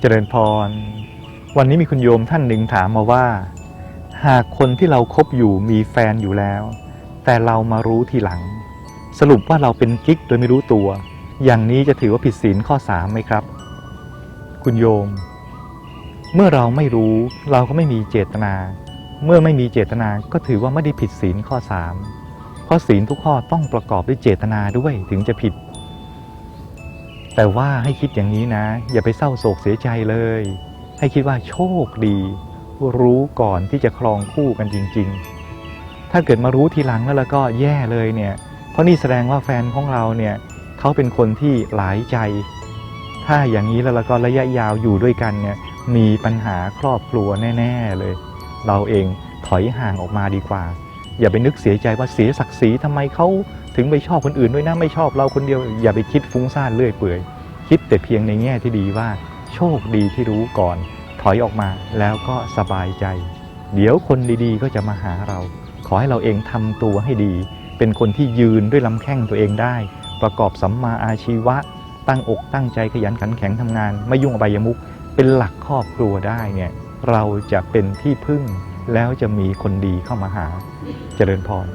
เจริญพร วันนี้มีคุณโยมท่านหนึ่งถามมาว่า หากคนที่เราคบอยู่มีแฟนอยู่แล้ว แต่เรามารู้ทีหลัง สรุปว่าเราเป็นกิ๊กโดยไม่รู้ตัว อย่างนี้จะถือว่าผิดศีลข้อสามไหมครับ คุณโยม เมื่อเราไม่รู้เราก็ไม่มีเจตนา เมื่อไม่มีเจตนาก็ถือว่าไม่ได้ผิดศีลข้อสามเพราะศีลทุกข้อต้องประกอบด้วยเจตนาด้วยถึงจะผิด แต่ว่าให้คิดอย่างนี้นะ อย่าไปเศร้าโศกเสียใจเลย ให้คิดว่าโชคดี รู้ก่อนที่จะครองคู่กันจริง ๆ ถ้าเกิดมารู้ทีหลังแล้วแล้วก็แย่เลยเนี่ย เพราะนี่แสดงว่าแฟนของเราเนี่ยเขาเป็นคนที่หลายใจ ถ้าอย่างนี้แล้วแล้วก็ระยะยาวอยู่ด้วยกันเนี่ยมีปัญหาครอบครัวแน่ ๆเลย เราเองถอยห่างออกมาดีกว่า อย่าไปนึกเสียใจว่าเสียศักดิ์ศรีทำไมเขาถึงไปชอบคนอื่นด้วยนะไม่ชอบเราคนเดียว อย่าไปคิดฟุ้งซ่านเรื่อยเปื่อยคิดแต่เพียงในแง่ที่ดีว่า โชคดีที่รู้ก่อน ถอยออกมาแล้วก็สบายใจ เดี๋ยวคนดีๆ ก็จะมาหาเรา ขอให้เราเองทำตัวให้ดี เป็นคนที่ยืนด้วยลำแข้งตัวเองได้ ประกอบสัมมาอาชีวะ ตั้งอกตั้งใจขยันขันแข็งทำงาน ไม่ยุ่งอบายมุขเป็นหลักครอบครัวได้เนี่ยเราจะเป็นที่พึ่ง แล้วจะมีคนดีเข้ามาหาเจริญพร